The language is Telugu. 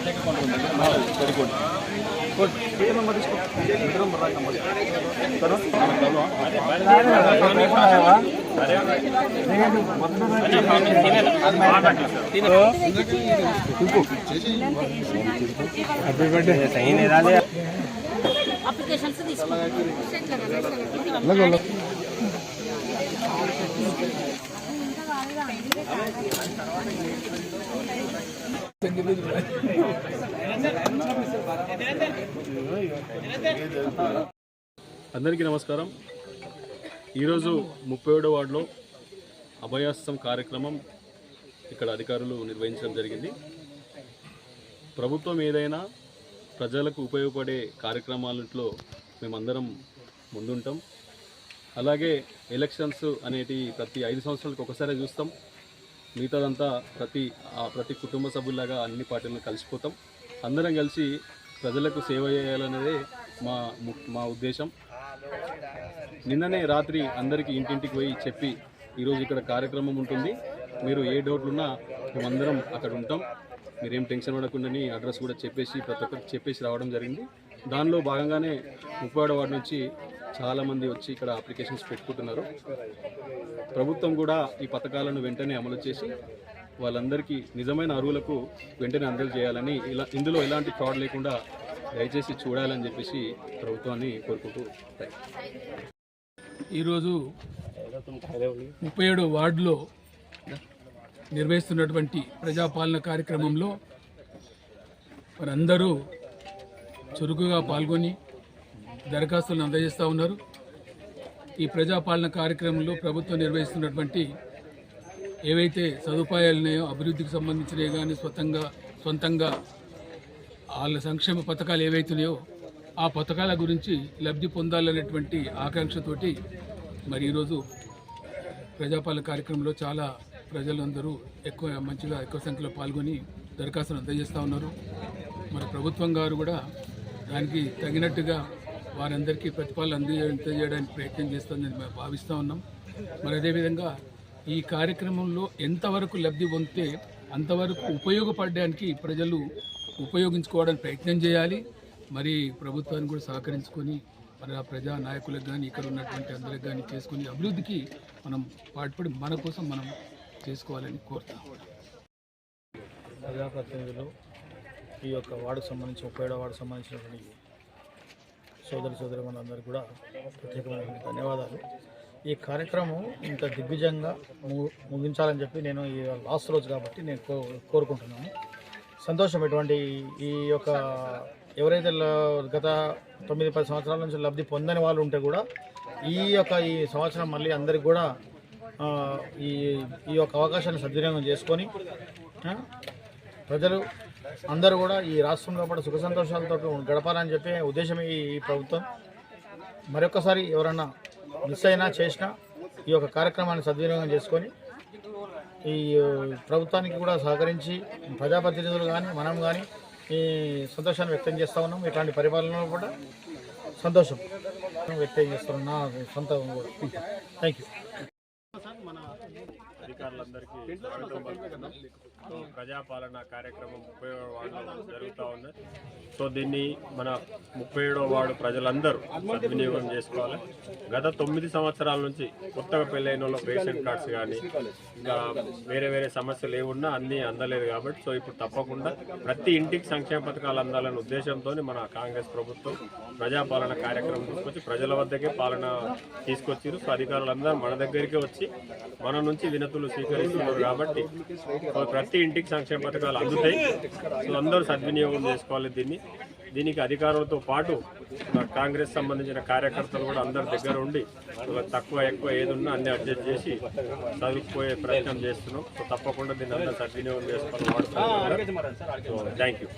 ప్రత్యేక కొండ ఉంది చెడికోండి అప్లికేషన్స్ అందరికీ నమస్కారం. ఈరోజు ముప్పై ఏడో వార్డులో అభయాస్తం కార్యక్రమం ఇక్కడ అధికారులు నిర్వహించడం జరిగింది. ప్రభుత్వం ఏదైనా ప్రజలకు ఉపయోగపడే కార్యక్రమాలలో మేమందరం ముందుంటాం. అలాగే ఎలక్షన్స్ అనేటి ప్రతి ఐదు సంవత్సరాలకు ఒకసారి చూస్తాం. మిగతాదంతా ప్రతి ఆ ప్రతి కుటుంబ సభ్యులాగా అన్ని పార్టీలను కలిసిపోతాం. అందరం కలిసి ప్రజలకు సేవ చేయాలనేదే మా ము- మా ఉద్దేశం. నిన్ననే రాత్రి అందరికీ ఇంటింటికి పోయి చెప్పి ఈరోజు ఇక్కడ కార్యక్రమం ఉంటుంది. మీరు ఏ డౌట్లున్నా మేమందరం అక్కడ ఉంటాం. మీరేం టెన్షన్ పడకుండా అడ్రస్ కూడా చెప్పేసి ప్రతి ఒక్కరికి చెప్పేసి రావడం జరిగింది. దానిలో భాగంగానే ముప్పై వార్డు నుంచి చాలామంది వచ్చి ఇక్కడ అప్లికేషన్స్ పెట్టుకుంటున్నారు. ప్రభుత్వం కూడా ఈ పథకాలను వెంటనే అమలు చేసి వాళ్ళందరికీ నిజమైన అరువులకు వెంటనే అందజేయాలని ఇలా ఇందులో ఎలాంటి ఫ్రాడ్ లేకుండా దయచేసి చూడాలని చెప్పేసి ప్రభుత్వాన్ని కోరుకుంటూ ఈరోజు ముప్పై ఏడు వార్డులో నిర్వహిస్తున్నటువంటి ప్రజాపాలన కార్యక్రమంలో వారందరూ చురుకుగా పాల్గొని దరఖాస్తులను అందజేస్తూ ఉన్నారు. ఈ ప్రజాపాలన కార్యక్రమంలో ప్రభుత్వం నిర్వహిస్తున్నటువంటి ఏవైతే సదుపాయాలు ఉన్నాయో అభివృద్ధికి సంబంధించినవి కానీ స్వతంగా సొంతంగా వాళ్ళ సంక్షేమ పథకాలు ఏవైతున్నాయో ఆ పథకాల గురించి లబ్ధి పొందాలనేటువంటి ఆకాంక్షతోటి మరి ఈరోజు ప్రజాపాలన కార్యక్రమంలో చాలా ప్రజలందరూ ఎక్కువ మంచిగా ఎక్కువ సంఖ్యలో పాల్గొని దరఖాస్తులు అందజేస్తూ ఉన్నారు. మరి ప్రభుత్వం గారు కూడా దానికి తగినట్టుగా వారందరికీ ప్రతిపాదనలు అందజేయడానికి ప్రయత్నం చేస్తుందని మేము భావిస్తూ ఉన్నాం. మరి అదేవిధంగా ఈ కార్యక్రమంలో ఎంతవరకు లబ్ధి పొందితే అంతవరకు ఉపయోగపడడానికి ప్రజలు ఉపయోగించుకోవడానికి ప్రయత్నం చేయాలి. మరి ప్రభుత్వాన్ని కూడా సహకరించుకొని మరి ఆ ప్రజా నాయకులకు కానీ ఇక్కడ ఉన్నటువంటి అందరికి కానీ చేసుకుని అభివృద్ధికి మనం పాటుపడి మన కోసం మనం చేసుకోవాలని కోరుతాం ప్రజాప్రతినిధులు ఈ యొక్క వార్డుకు సంబంధించి ముప్పై ఏడవ వార్డుకు సంబంధించినటువంటి సోదరి సోదరి మనందరికీ కూడా ప్రత్యేకమైన ధన్యవాదాలు. ఈ కార్యక్రమం ఇంత దిగ్విజయంగా ము- ముగించాలని చెప్పి నేను ఈ లాస్ట్ రోజు కాబట్టి నేను కో కోరుకుంటున్నాను. సంతోషం ఇటువంటి ఈ యొక్క ఎవరైతే గత తొమ్మిది పది సంవత్సరాల నుంచి లబ్ధి పొందని వాళ్ళు ఉంటే కూడా ఈ యొక్క ఈ సంవత్సరం మళ్ళీ అందరికి కూడా ఈ ఈ యొక్క అవకాశాన్ని సద్వినియోగం చేసుకొని ప్రజలు అందరూ కూడా ఈ రాష్ట్రంలో కూడా సుఖ సంతోషాలతో గడపాలని చెప్పే ఉద్దేశం ఈ ప్రభుత్వం. మరొకసారి ఎవరన్నా మిస్ అయినా చేసినా ఈ యొక్క కార్యక్రమాన్ని సద్వినియోగం చేసుకొని ఈ ప్రభుత్వానికి కూడా సహకరించి ప్రజాప్రతినిధులు కానీ మనం కానీ ఈ సంతోషాన్ని వ్యక్తం చేస్తూ ఉన్నాం. ఇట్లాంటి పరిపాలనలో కూడా సంతోషం వ్యక్తం చేస్తున్నాం నా సొంత కూడా థ్యాంక్ యూ అధికారులందరికీ ప్రజాపాలన కార్యక్రమం ముప్పై ఏడవ జరుగుతూ ఉంది సో దీన్ని మన ముప్పై ఏడవ వార్డు ప్రజలందరూ సద్వినియోగం చేసుకోవాలి. గత తొమ్మిది సంవత్సరాల నుంచి కొత్తగా పెళ్ళైన వాళ్ళ రేషన్ కార్డ్స్ కానీ ఇంకా వేరే వేరే సమస్యలు ఏమున్నా అన్నీ అందలేదు కాబట్టి సో ఇప్పుడు తప్పకుండా ప్రతి ఇంటికి సంక్షేమ పథకాలు అందాలనే ఉద్దేశంతో మన కాంగ్రెస్ ప్రభుత్వం ప్రజాపాలన కార్యక్రమం తీసుకొచ్చి ప్రజల వద్దకే పాలన తీసుకొచ్చారు సో అధికారులందరూ మన దగ్గరికే వచ్చి మన నుంచి వినతులు స్వీకరిస్తున్నారు కాబట్టి ప్రతి ఇంటికి సంక్షేమ పథకాలు అందుతాయి. సో అందరూ సద్వినియోగం చేసుకోవాలి దీన్ని. దీనికి అధికారులతో పాటు కాంగ్రెస్ సంబంధించిన కార్యకర్తలు కూడా అందరి దగ్గర ఉండి తక్కువ ఎక్కువ ఏది ఉన్నా అన్ని అడ్జస్ట్ చేసి చదువుకుపోయే ప్రయత్నం చేస్తున్నాం. సో తప్పకుండా దీన్ని అందరూ సద్వినియోగం చేసుకోవాలి సో థ్యాంక్ యూ.